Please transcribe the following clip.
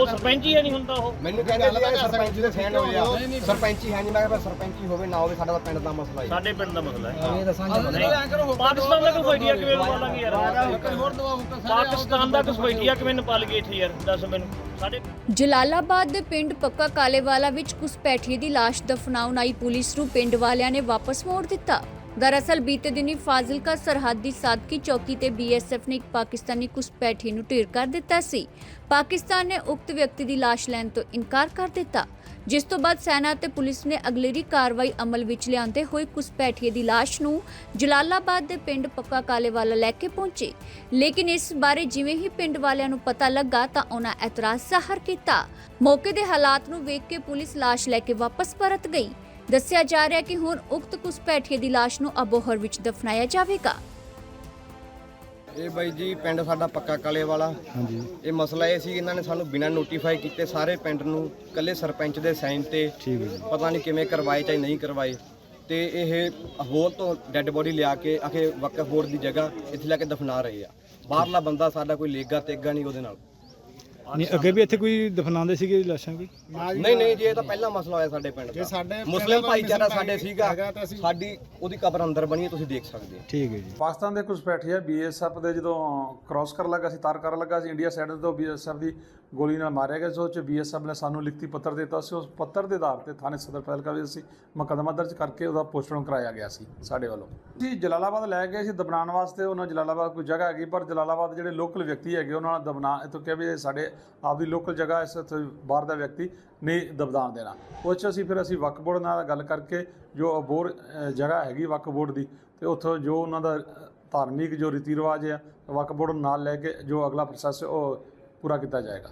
ਉਹ ਸਰਪੰਚ ਹੀ ਨਹੀਂ ਹੁੰਦਾ ਉਹ। ਮੈਨੂੰ ਕਹਿੰਦੇ ਸੀ ਇਹ ਸਰਪੰਚ ਦੇ ਸੈਨ ਹੋਏ ਆ। ਸਰਪੰਚੀ ਹੈ ਨਹੀਂ ਮੈਂ ਕਿਹਾ ਸਰਪੰਚੀ ਹੋਵੇ ਨਾ ਹੋਵੇ ਸਾਡਾ ਤਾਂ ਪਿੰਡ ਦਾ ਮਸਲਾ ਹੀ। ਸਾਡੇ ਪਿੰਡ ਦਾ ਮਸਲਾ ਹੈ। ਪਾਕਿਸਤਾਨ ਦਾ ਘੁਸਪੈਠੀਆ ਕਿਵੇਂ ਪਾਲਾਂਗੇ ਯਾਰ? ਪਾਕਿਸਤਾਨ ਦਾ ਘੁਸਪੈਠੀਆ ਕਿਵੇਂ ਨਪਾਲ ਗਈ ਇੱਥੇ ਯਾਰ? ਦੱਸ ਮੈਨੂੰ। ਜਲਾਲਾਬਾਦ ਦੇ ਪਿੰਡ ਪੱਕਾ ਕਾਲੇਵਾਲਾ ਵਿੱਚ ਘੁਸਪੈਠੀਏ ਦੀ ਲਾਸ਼ ਦਫਨਾਉਣ ਆਈ ਪੁਲਿਸ ਨੂੰ ਪਿੰਡ ਵਾਲਿਆਂ ਨੇ ਵਾਪਸ ਮੋੜ ਦਿੱਤਾ। ਦਰਅਸਲ ਬੀਤੇ ਦਿਨੀ ਫਾਜ਼ਿਲਕਾ ਸਰਹੱਦੀ ਸਾਦਕੀ ਚੌਕੀ ਤੇ ਬੀਐਸਐਫ ਨੇ ਇੱਕ ਪਾਕਿਸਤਾਨੀ ਘੁਸਪੈਠੀ ਨੂੰ ਢੇਰ ਕਰ ਦਿੱਤਾ ਸੀ ਪਾਕਿਸਤਾਨ ਨੇ ਉਕਤ ਵਿਅਕਤੀ ਦੀ ਲਾਸ਼ ਲੈਣ ਤੋਂ ਇਨਕਾਰ ਕਰ ਦਿੱਤਾ ਜਿਸ ਤੋਂ ਬਾਅਦ ਸੈਨਾ ਅਤੇ ਪੁਲਿਸ ਨੇ ਅਗਲੇਰੀ ਕਾਰਵਾਈ ਅਮਲ ਵਿੱਚ ਲਿਆਂਦੇ ਹੋਏ ਘੁਸਪੈਠੀਏ ਦੀ ਲਾਸ਼ ਨੂੰ ਜਲਾਲਾਬਾਦ ਦੇ ਪਿੰਡ ਪੱਕਾ ਕਾਲੇਵਾਲਾ ਲੈ ਕੇ ਪਹੁੰਚੇ ਲੇਕਿਨ ਇਸ ਬਾਰੇ ਜਿਵੇਂ ਹੀ ਪਿੰਡ ਵਾਲਿਆਂ ਨੂੰ ਪਤਾ ਲੱਗਾ ਤਾਂ ਉਹਨਾਂ ਐਤਰਾਜ ਜ਼ਾਹਰ ਕੀਤਾ ਮੌਕੇ ਦੇ ਹਾਲਾਤ ਨੂੰ ਵੇਖ ਕੇ ਪੁਲਿਸ ਲਾਸ਼ ਲੈ ਕੇ ਵਾਪਸ ਪਰਤ ਗਈ ਦੱਸਿਆ ਜਾ ਰਿਹਾ ਹੈ ਕਿ ਹੁਣ ਉਕਤ ਘੁਸਪੈਠੀਏ ਦੀ ਲਾਸ਼ ਨੂੰ ਅਬੋਹਰ ਵਿੱਚ ਦਫਨਾਇਆ ਜਾਵੇਗਾ। ਇਹ ਬਾਈ ਜੀ ਪਿੰਡ ਸਾਡਾ ਪੱਕਾ ਕਾਲੇ ਵਾਲਾ। ਹਾਂਜੀ। ਇਹ ਮਸਲਾ ਇਹ ਸੀ ਇਹਨਾਂ ਨੇ ਸਾਨੂੰ ਬਿਨਾਂ ਨੋਟੀਫਾਈ ਕੀਤੇ ਸਾਰੇ ਪਿੰਡ ਨੂੰ ਕੱਲੇ ਸਰਪੰਚ ਦੇ ਸਾਈਨ ਤੇ ਠੀਕ ਹੈ ਪਤਾ ਨਹੀਂ ਕਿਵੇਂ ਕਰਵਾਏ ਚਾਹੇ ਨਹੀਂ ਕਰਵਾਏ। ਤੇ ਇਹ ਹਬੋਲ ਤੋਂ ਡੈੱਡ ਬੋਡੀ ਲਿਆ ਕੇ ਆਖੇ ਵਕਫ ਬੋਰਡ ਦੀ ਜਗ੍ਹਾ ਇੱਥੇ ਲੈ ਕੇ ਦਫਨਾ ਰਹੇ ਆ। ਬਾਹਰਲਾ ਬੰਦਾ ਸਾਡਾ ਕੋਈ ਲੇਗਾ ਤੇਗਾ ਨਹੀਂ ਉਹਦੇ ਨਾਲ। ਨਹੀਂ ਅੱਗੇ ਵੀ ਇੱਥੇ ਕੋਈ ਦਫਨਾਉਂਦੇ ਸੀਗੇ ਲਾਸ਼ਾਂ ਕੋਈ? ਨਹੀਂ ਨਹੀਂ ਜੀ ਇਹ ਤਾਂ ਪਹਿਲਾ ਮਸਲਾ ਹੋਇਆ ਸਾਡੇ ਪਿੰਡ ਦਾ। ਸਾਡੇ ਮੁਸਲਿਮ ਭਾਈਚਾਰਾ ਸਾਡੇ ਸੀਗਾ ਸਾਡੀ ਉਹਦੀ ਕਬਰ ਅੰਦਰ ਬਣੀ ਹੈ ਤੁਸੀਂ ਦੇਖ ਸਕਦੇ ਹੋ। ਠੀਕ ਹੈ ਜੀ। ਪਾਕਿਸਤਾਨ ਦੇ ਕੁਝ ਪੈਠੀਆ ਬੀਐਸਐਫ ਦੇ ਜਦੋਂ ਕ੍ਰਾਸ ਕਰਨ ਲੱਗਾ ਸੀ ਤਾਰ ਕਰਨ ਲੱਗਾ ਸੀ ਇੰਡੀਆ ਸਾਈਡ ਤੋਂ ਬੀਐਸਐਫ ਦੀ ਗੋਲੀ ਨਾਲ ਮਾਰਿਆ ਗਿਆ ਸੀ ਉਹ ਚ ਬੀਐਸਐਫ ਨੇ ਸਾਨੂੰ ਲਿਖਤੀ ਪੱਤਰ ਦਿੱਤਾ ਸੀ ਉਸ ਪੱਤਰ ਦੇ ਆਧਾਰ ਤੇ ਥਾਣੇ ਸਦਰ ਫੈਲਕਾ ਵਿੱਚ ਅਸੀਂ ਮੁਕੱਦਮਾ ਦਰਜ ਕਰਕੇ ਉਹਦਾ ਪੋਸਟਮਾਰਟਮ ਕਰਾਇਆ ਗਿਆ ਸੀ ਸਾਡੇ ਵੱਲੋਂ। ਜੀ ਜਲਾਲਾਬਾਦ ਲੈ ਗਏ ਸੀ ਦਬਨਾਉਣ ਵਾਸਤੇ ਉਹਨਾਂ ਜਲਾਲਾਬਾਦ ਕੋਈ ਜਗ੍ਹਾ ਹੈਗੀ ਪਰ ਜਲਾਲਾਬਾਦ ਜਿਹੜੇ ਲੋਕਲ ਵਿਅਕਤੀ ਹੈਗੇ ਉਹਨਾਂ ਨਾਲ ਦਬਨਾ ਇੱਥੋਂ ਕਿਹਾ ਵੀ ਸਾਡੇ ਆਪਦੀ ਲੋਕਲ ਜਗ੍ਹਾ ਇਸ ਬਾਹਰ ਦਾ ਵਿਅਕਤੀ ਨਹੀਂ ਦਬਦਾਨ ਦੇਣਾ। ਉਹ 'ਚ ਅਸੀਂ ਫਿਰ ਅਸੀਂ ਵਕਫ ਬੋਰਡ ਨਾਲ ਗੱਲ ਕਰਕੇ ਜੋ ਬੋਰ ਜਗ੍ਹਾ ਹੈਗੀ ਵਕਫ ਬੋਰਡ ਦੀ ਤੇ ਉੱਥੋਂ ਜੋ ਉਹਨਾਂ ਦਾ ਧਾਰਮਿਕ ਜੋ ਰੀਤੀ ਰਿਵਾਜ ਹੈ ਵਕਫ ਬੋਰਡ ਨਾਲ ਲੈ ਕੇ ਜੋ ਅਗਲਾ ਪ੍ਰੋਸੈਸ ਉਹ ਪੂਰਾ ਕੀਤਾ ਜਾਏਗਾ।